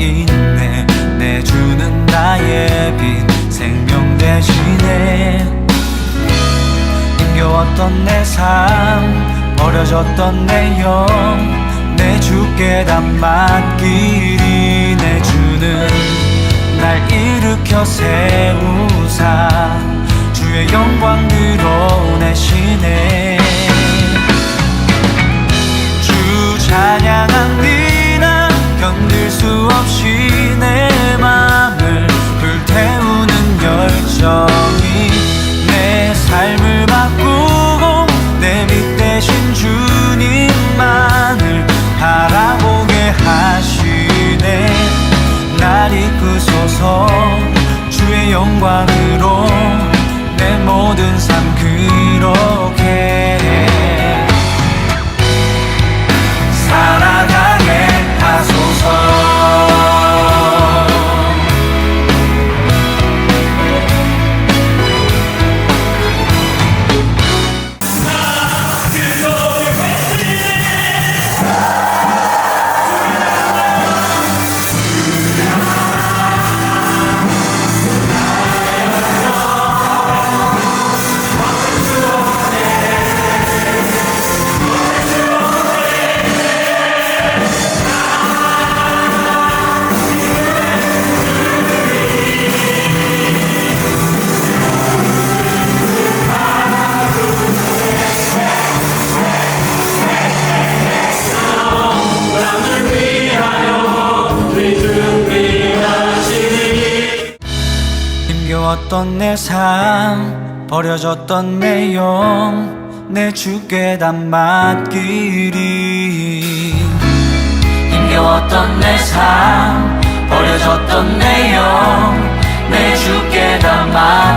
있네. 내주는 나의 빈 생명 대신에. 힘겨웠던 내 삶 버려졌던 내 영 내 주께 다 맡기리. 내 주는 날 일으켜 세우사. 주의 영광 삶을 바꾸 힘겨웠던 내 삶 버려졌던 내 영 내 주께 다 맡기리. 힘겨웠던 내삶 버려졌던 내영내 주께 다맡